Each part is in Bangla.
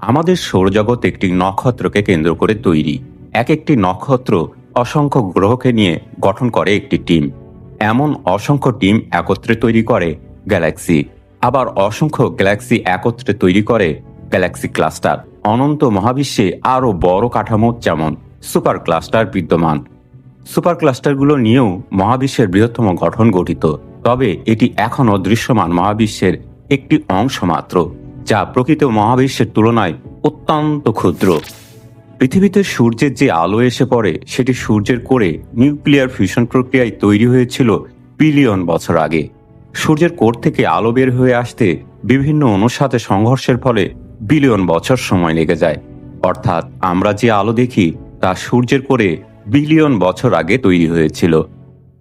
আমাদের সৌরজগৎ একটি নক্ষত্রকে কেন্দ্র করে তৈরি। এক একটি নক্ষত্র অসংখ্য গ্রহকে নিয়ে গঠন করে একটি টিম। এমন অসংখ্য টিম একত্রে তৈরি করে গ্যালাক্সি। আবার অসংখ্য গ্যালাক্সি একত্রে তৈরি করে গ্যালাক্সি ক্লাস্টার। অনন্ত মহাবিশ্বে আরও বড় কাঠামো যেমন সুপার ক্লাস্টার বিদ্যমান। সুপার ক্লাস্টারগুলো নিয়েও মহাবিশ্বের বৃহত্তম গঠন গঠিত। তবে এটি এখনও দৃশ্যমান মহাবিশ্বের একটি অংশ মাত্র। যা প্রকৃত মহাবিশ্বের তুলনায় অত্যন্ত ক্ষুদ্র। পৃথিবীতে সূর্যের যে আলো এসে পড়ে, সেটি সূর্যের কোরে নিউক্লিয়ার ফিউশন প্রক্রিয়ায় তৈরি হয়েছিল বিলিয়ন বছর আগে। সূর্যের কোর থেকে আলো বের হয়ে আসতে বিভিন্ন অণুর সাথে সংঘর্ষের ফলে বিলিয়ন বছর সময় লেগে যায়। অর্থাৎ আমরা যে আলো দেখি, তা সূর্যের কোরে বিলিয়ন বছর আগে তৈরি হয়েছিল।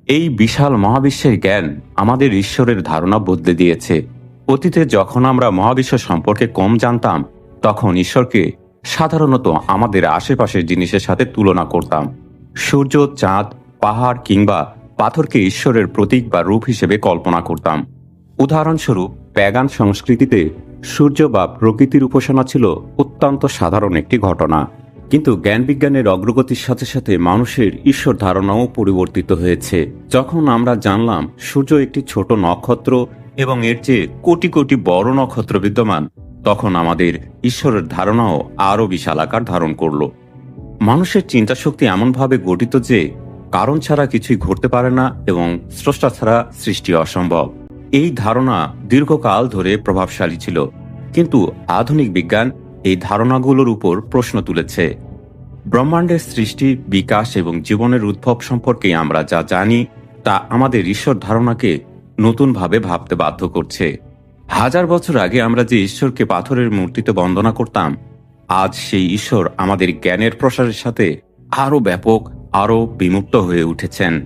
এই বিশাল মহাবিশ্বের জ্ঞান আমাদের ঈশ্বরের ধারণা বদলে দিয়েছে। অতীতে যখন আমরা মহাবিশ্ব সম্পর্কে কম জানতাম, তখন ঈশ্বরকে সাধারণত আমাদের আশেপাশের জিনিসের সাথে তুলনা করতাম। সূর্য, চাঁদ, পাহাড় কিংবা পাথরকে ঈশ্বরের প্রতীক বা রূপ হিসেবে কল্পনা করতাম। উদাহরণস্বরূপ, প্যাগান সংস্কৃতিতে সূর্য বা প্রকৃতির উপাসনা ছিল অত্যন্ত সাধারণ একটি ঘটনা। কিন্তু জ্ঞান বিজ্ঞানের অগ্রগতির সাথে সাথে মানুষের ঈশ্বর ধারণাও পরিবর্তিত হয়েছে। যখন আমরা জানলাম, সূর্য একটি ছোট নক্ষত্র এবং এর চেয়ে কোটি কোটি বড় নক্ষত্র বিদ্যমান, তখন আমাদের ঈশ্বরের ধারণাও আরও বিশাল আকার ধারণ করল। মানুষের চিন্তাশক্তি এমনভাবে গঠিত যে, কারণ ছাড়া কিছুই ঘটতে পারে না এবং স্রষ্টা ছাড়া সৃষ্টি অসম্ভব। এই ধারণা দীর্ঘকাল ধরে প্রভাবশালী ছিল, কিন্তু আধুনিক বিজ্ঞান এই ধারণাগুলোর উপর প্রশ্ন তুলেছে। ব্রহ্মাণ্ডের সৃষ্টি, বিকাশ এবং জীবনের উদ্ভব সম্পর্কে আমরা যা জানি, তা আমাদের ঈশ্বর ধারণাকে নতুনভাবে ভাবতে বাধ্য করছে। হাজার বছর আগে আমরা যে ঈশ্বরকে পাথরের মূর্তিতে বন্দনা করতাম, আজ সেই ঈশ্বর আমাদের জ্ঞানের প্রসারের সাথে আরও ব্যাপক, আরও বিমুক্ত হয়ে উঠেছেন।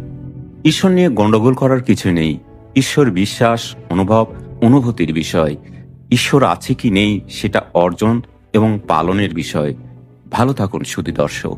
ঈশ্বর নিয়ে গণ্ডগোল করার কিছু নেই। ঈশ্বর বিশ্বাস, অনুভব, অনুভূতির বিষয়। ঈশ্বর আছে কি নেই সেটা অর্জন এবং পালনের বিষয়। ভালো থাকুন সুদী দর্শক।